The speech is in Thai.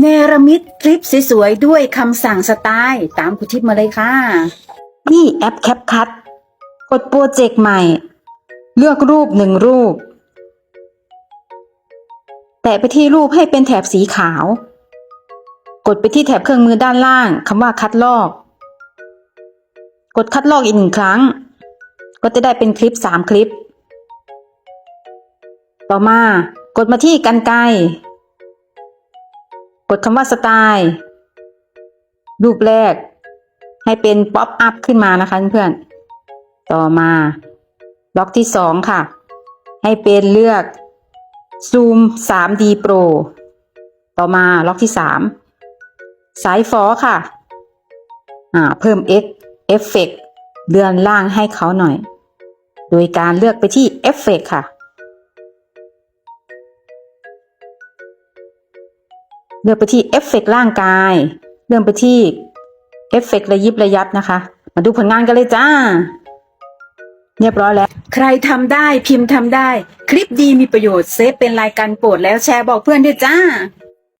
เนรมิตคลิปสวยๆด้วยคำสั่งสไตล์ตามคุณทิพย์มาเลยค่ะที่แอปแคปคั t กดโปรเจกต์ใหม่ เลือกรูปหนึ่งรูป แตะไปที่รูปให้เป็นแถบสีขาว กดไปที่แถบเครื่องมือด้านล่างคำว่าคัดลอก กดคัดลอกอีกหนึ่งครั้ง ก็จะได้เป็นคลิปสามคลิป ต่อมากดมาที่กันไกร กดคำว่าสไตล์รูปแรก ให้เป็นป๊อปอัพขึ้นมานะคะเพื่อนๆต่อมาบล็อกที่สองค่ะ ให้เป็นเลือก Zoom 3D Pro ต่อมาล็อกที่สามสายฟอค่ะอ่าเพิ่ม X Effect เลื่อนล่างให้เขาหน่อย โดยการเลือกไปที่ Effect ค่ะ เลือกไปที่เอฟเฟกร่างกาย เลื่อนไปที่เอฟเฟกต์ระยิบระยับนะคะ มาดูผลงานกันเลยจ้า เรียบร้อยแล้ว ใครทำได้พิมพ์ทำได้ คลิปดีมีประโยชน์เซฟเป็นรายการโปรดแล้วแชร์บอกเพื่อนด้วยจ้า